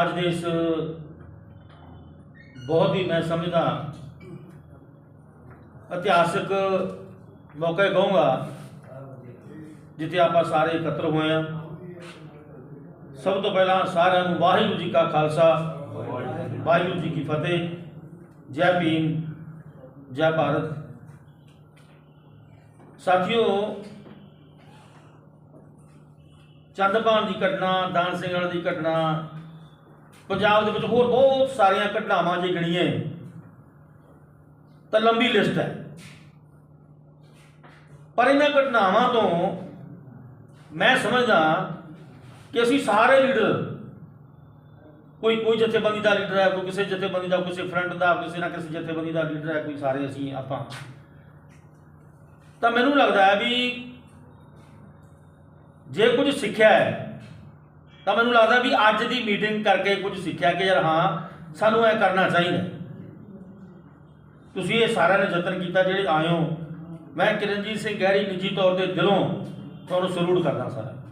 ਅੱਜ ਦੇ ਇਸ ਬਹੁਤ ਹੀ ਮੈਂ ਸਮਝਦਾ ਇਤਿਹਾਸਕ ਮੌਕੇ ਕਹੂੰਗਾ, ਜਿੱਥੇ ਆਪਾਂ ਸਾਰੇ ਇਕੱਤਰ ਹੋਏ ਆ ਸਭ ਤੋਂ ਪਹਿਲਾਂ ਸਾਰਿਆਂ ਨੂੰ ਵਾਹਿਗੁਰੂ ਜੀ ਕਾ ਖਾਲਸਾ, ਵਾਹਿਗੁਰੂ ਜੀ ਕੀ ਫਤਿਹ। ਜੈ ਭੀਮ, ਜੈ ਭਾਰਤ। ਸਾਥੀਓ ਚੰਦਪਾਨ ਦੀ ਘਟਨਾ, ਦਾਨ ਸਿੰਘ ਵਾਲੇ ਦੀ ਘਟਨਾ ਪੰਜਾਬ ਦੇ ਵਿੱਚ ਹੋਰ ਬਹੁਤ ਸਾਰੀਆਂ ਘਟਨਾਵਾਂ ਜੇ ਗਣੀਏ ਤਾਂ ਲੰਬੀ ਲਿਸਟ ਹੈ। ਪਰ ਇਹਨਾਂ ਘਟਨਾਵਾਂ ਤੋਂ ਮੈਂ ਸਮਝਦਾ ਕਿ ਅਸੀਂ ਸਾਰੇ ਲੀਡਰ, ਕੋਈ ਕੋਈ ਜਥੇਬੰਦੀ ਦਾ ਲੀਡਰ ਹੈ, ਕੋਈ ਕਿਸੇ ਜਥੇਬੰਦੀ ਦਾ ਕਿਸੇ ਫਰੰਟ ਦਾ, ਕਿਸੇ ਨਾ ਕਿਸੇ ਜਥੇਬੰਦੀ ਦਾ ਲੀਡਰ ਹੈ, ਕੋਈ ਸਾਰੇ ਅਸੀਂ ਆਪਾਂ। ਤਾਂ ਮੈਨੂੰ ਲੱਗਦਾ ਹੈ ਵੀ ਜੇ ਕੁਝ ਸਿੱਖਿਆ ਹੈ ਤਾਂ ਮੈਨੂੰ ਲੱਗਦਾ ਵੀ ਅੱਜ ਦੀ ਮੀਟਿੰਗ ਕਰਕੇ ਕੁਝ ਸਿੱਖਿਆ ਕਿ ਯਾਰ ਹਾਂ, ਸਾਨੂੰ ਇਹ ਕਰਨਾ ਚਾਹੀਦਾ ਤੁਸੀਂ ਇਹ ਸਾਰਿਆਂ ਨੇ ਯਤਨ ਕੀਤਾ ਜਿਹੜੇ ਆਏ ਹੋ। ਮੈਂ ਕਿਰਨਜੀਤ ਸਿੰਘ ਗਹਿਰੀ ਨਿੱਜੀ ਤੌਰ ਤੇ ਦਿਲੋਂ ਤੁਹਾਨੂੰ ਸਲੂਟ ਕਰਦਾ ਸਾਰਾ।